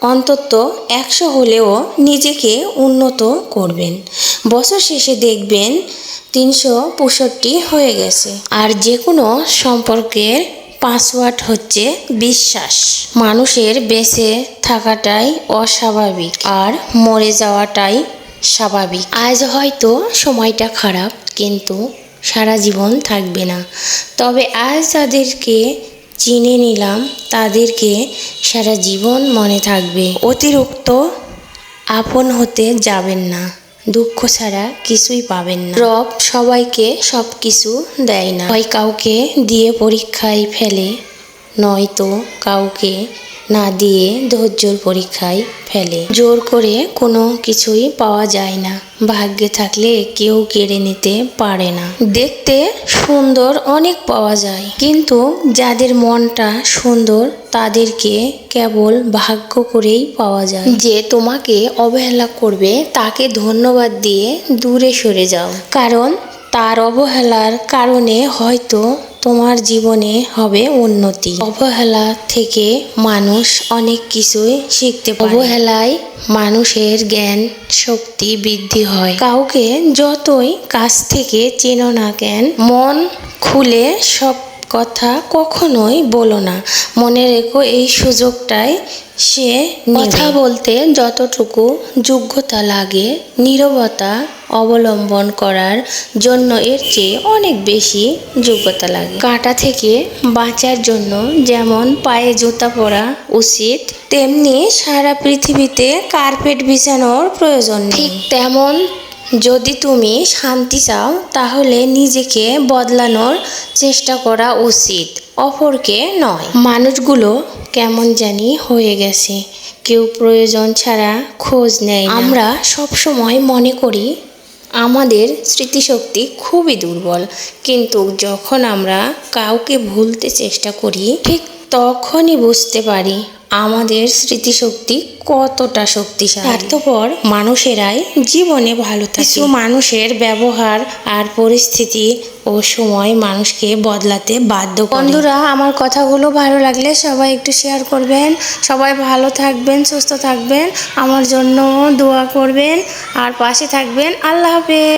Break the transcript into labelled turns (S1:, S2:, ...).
S1: অন্তত একশো হলেও নিজেকে উন্নত করবেন। বছর শেষে দেখবেন তিনশো পঁয়ষট্টি হয়ে গেছে। আর যে কোনো সম্পর্কের পাসওয়ার্ড হচ্ছে বিশ্বাস। মানুষের বেঁচে থাকাটাই অস্বাভাবিক আর মরে যাওয়াটাই স্বাভাবিক। আজ হয়তো সময়টা খারাপ, কিন্তু সারা জীবন থাকবে না। তবে আজ যাদেরকে চিনে নিলাম তাদেরকে সারা জীবন মনে থাকবে। অতিরিক্ত আপন হতে যাবেন না, দুঃখ ছাড়া কিছুই পাবেন না। রব সবাইকে সব কিছু দেয় না। হয় কাউকে দিয়ে পরীক্ষায় ফেলে, নয়তো কাউকে না দিয়ে ধৈর্যর পরীক্ষায় ফেলে। জোর করে কোনো কিছুই পাওয়া যায় না। ভাগ্যে থাকলে কেউ কেড়ে নিতে পারে না। দেখতে সুন্দর অনেক পাওয়া যায়। কিন্তু যাদের মনটা সুন্দর, তাদেরকে কেবল ভাগ্য করেই পাওয়া যায়। যে তোমাকে অবহেলা করবে, তাকে ধন্যবাদ দিয়ে দূরে সরে যাও। কারণ তার অবহেলার কারণে হয়তো তোমার জীবনে হবে উন্নতি। অবহেলা থেকে মানুষ অনেক কিছুই শিখতে অবহেলায় মানুষের জ্ঞান, শক্তি বৃদ্ধি হয়। কাউকে যতই কাছ থেকে চেনো না কেন, মন খুলে সব কথা কখনোই বলো না। মনে রেখো এই সুযোগটাই সে কথা বলতে যতটুকু যোগ্যতা লাগে নীরবতা অবলম্বন করার জন্য এর চেয়ে অনেক বেশি যোগ্যতা লাগে। কাঁটা থেকে বাঁচার জন্য যেমন পায়ে জুতা পরা উচিত তেমনি সারা পৃথিবীতে কার্পেট বিছানোর প্রয়োজন ঠিক তেমন যদি তুমি শান্তি চাও, তাহলে নিজেকে বদলানোর চেষ্টা করা উচিত, অপরকে নয়। মানুষগুলো কেমন জানি হয়ে গেছে, কেউ প্রয়োজন ছাড়া খোঁজ নেয় আমরা সব সময় মনে করি, আমাদের স্মৃতিশক্তি খুবই দুর্বল, কিন্তু যখন আমরা কাউকে ভুলতে চেষ্টা করি, ঠিক তখনই বুঝতে পারি আমাদের স্মৃতিশক্তি কতটা শক্তিশালী? স্বার্থপর মানুষেরাই জীবনে ভালো থাকে। কিছু মানুষের ব্যবহার আর পরিস্থিতি ও সময় মানুষকে বদলাতে বাধ্য করে। বন্ধুরা আমার কথাগুলো ভালো লাগলে সবাই একটু শেয়ার করবেন। সবাই ভালো থাকবেন সুস্থ থাকবেন। আমার জন্য দোয়া করবেন। আর পাশে থাকবেন। আল্লাহ হাফেজ।